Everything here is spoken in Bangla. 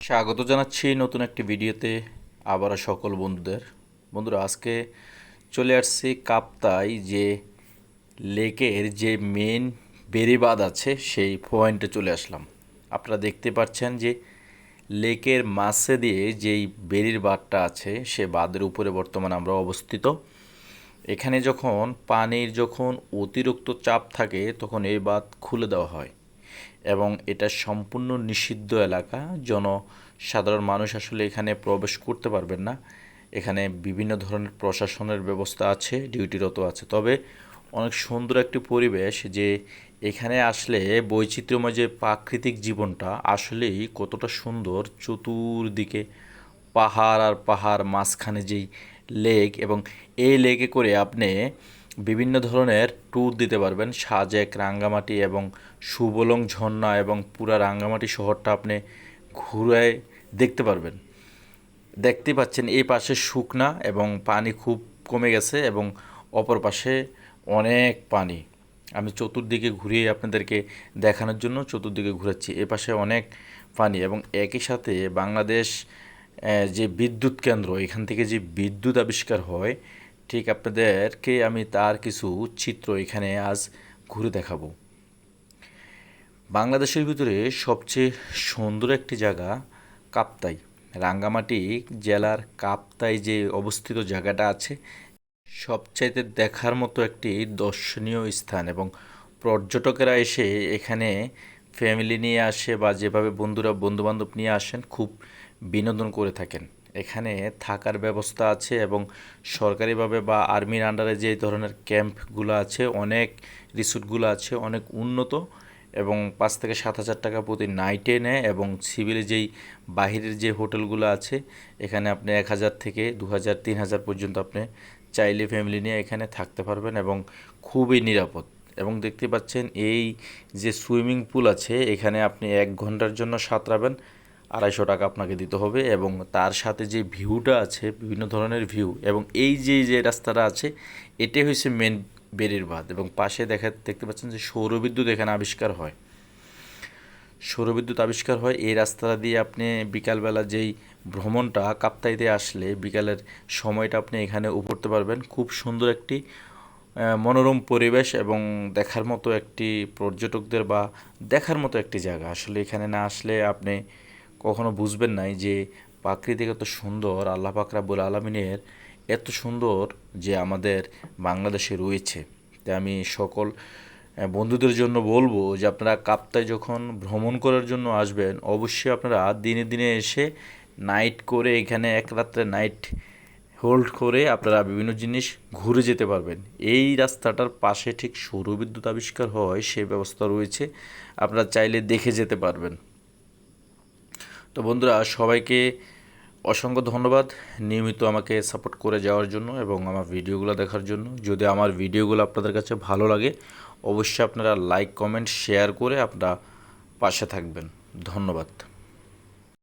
স্বাগত জানাচ্ছি নতুন একটি ভিডিওতে আবারও সকল বন্ধুদের। বন্ধুরা, আজকে চলে আসছি কাপ্তাই যে লেকের যে মেন বেড়িবাঁধ আছে, সেই পয়েন্টে চলে আসলাম। আপনারা দেখতে পাচ্ছেন যে লেকের মাছে দিয়ে যেই বেড়ির বাঁধটা আছে, সে বাঁধের উপরে বর্তমানে আমরা অবস্থিত। এখানে যখন পানির যখন অতিরিক্ত চাপ থাকে, তখন এই বাঁধ খুলে দেওয়া হয়। এবং এটা সম্পূর্ণ নিষিদ্ধ এলাকা। জনসাধারণ মানুষ আসলে এখানে প্রবেশ করতে পারবেন না। এখানে বিভিন্ন ধরনের প্রশাসনের ব্যবস্থা আছে, ডিউটিরত আছে। তবে অনেক সুন্দর একটি পরিবেশ যে এখানে আসলে বৈচিত্র্যময় যে প্রাকৃতিক জীবনটা আসলেই কতটা সুন্দর। চতুর্দিকে পাহাড় আর পাহাড় মাঝখানে যেই লেক এবং এই লেকে করে আপনি বিভিন্ন ধরনের ট্যুর দিতে পারবেন। সাজেক, রাঙ্গামাটি এবং সুবলং, ঝর্ণা এবং পুরা রাঙ্গামাটি শহরটা আপনি ঘুরে দেখতে পারবেন। দেখতে পাচ্ছেন এই পাশে শুকনা এবং পানি খুব কমে গেছে এবং অপর পাশে অনেক পানি। আমি চতুর্দিকে ঘুরিয়ে আপনাদেরকে দেখানোর জন্য চতুর্দিকে ঘুরাচ্ছি। এ পাশে অনেক পানি এবং একই সাথে বাংলাদেশ যে বিদ্যুৎ কেন্দ্র, এখান থেকে যে বিদ্যুৎ আবিষ্কার হয় ঠিক আপনাদেরকে আমি তার কিছু চিত্র এখানে আজ ঘুরে দেখাবো। বাংলাদেশের ভিতরে সবচেয়ে সুন্দর একটি জায়গা কাপ্তাই। রাঙ্গামাটি জেলার কাপ্তাই যে অবস্থিত জায়গাটা আছে, সবচাইতে দেখার মতো একটি দর্শনীয় স্থান এবং পর্যটকেরা এসে এখানে ফ্যামিলি নিয়ে আসে বা যেভাবে বন্ধুরা, বন্ধুবান্ধব নিয়ে আসেন, খুব বিনোদন করে থাকেন। এখানে থাকার ব্যবস্থা আছে এবং সরকারিভাবে বা আর্মির আন্ডারে যে ধরনের ক্যাম্পগুলো আছে, অনেক রিসোর্টগুলো আছে, অনেক উন্নত এবং পাঁচ থেকে সাত হাজার টাকা প্রতি নাইটে নেয় এবং সিভিলে যেই বাহিরের যে হোটেলগুলো আছে, এখানে আপনি এক হাজার থেকে দু হাজার, তিন হাজার পর্যন্ত আপনি চাইলে ফ্যামিলি নিয়ে এখানে থাকতে পারবেন এবং খুবই নিরাপদ। এবং দেখতে পাচ্ছেন এই যে সুইমিং পুল আছে, এখানে আপনি এক ঘণ্টার জন্য সাঁতরাবেন। আড়াইশো টাকা আপনাকে দিতে হবে এবং তার সাথে যে ভিউটা আছে, বিভিন্ন ধরনের ভিউ এবং এই যে যে রাস্তাটা আছে, এটাই হয়েছে মেন বেরির বাঁধ এবং পাশে দেখা, দেখতে পাচ্ছেন যে সৌরবিদ্যুৎ এখানে আবিষ্কার হয়। সৌরবিদ্যুৎ আবিষ্কার হয়, এই রাস্তাটা দিয়ে আপনি বিকালবেলা যেই ভ্রমণটা কাপ্তাইতে আসলে বিকালের সময়টা আপনি এখানে উপরতে পারবেন। খুব সুন্দর একটি মনোরম পরিবেশ এবং দেখার মতো একটি পর্যটকদের বা দেখার মতো একটি জায়গা। আসলে এখানে না আসলে আপনি কখনো বুঝবেন নাই যে প্রাকৃতিক এত সুন্দর, আল্লাহ পাক রাব্বুল আলমিনের এত সুন্দর যে আমাদের বাংলাদেশে রয়েছে। তাই আমি সকল বন্ধুদের জন্য বলব যে আপনারা কাপ্তায় যখন ভ্রমণ করার জন্য আসবেন, অবশ্যই আপনারা দিনে দিনে এসে নাইট করে এখানে এক রাত্রে নাইট হোল্ড করে আপনারা বিভিন্ন জিনিস ঘুরে যেতে পারবেন। এই রাস্তাটার পাশে ঠিক সৌরবিদ্যুৎ আবিষ্কার হয় সে ব্যবস্থা রয়েছে। আপনারা চাইলে দেখে যেতে পারবেন। তো বন্ধুরা, সবাইকে অসংখ্য ধন্যবাদ নিয়মিত আমাকে সাপোর্ট করে যাওয়ার জন্য এবং আমার ভিডিওগুলো দেখার জন্য। যদি আমার ভিডিওগুলো আপনাদের কাছে ভালো লাগে, অবশ্যই আপনারা লাইক, কমেন্ট, শেয়ার করে আপনারা পাশে থাকবেন। ধন্যবাদ।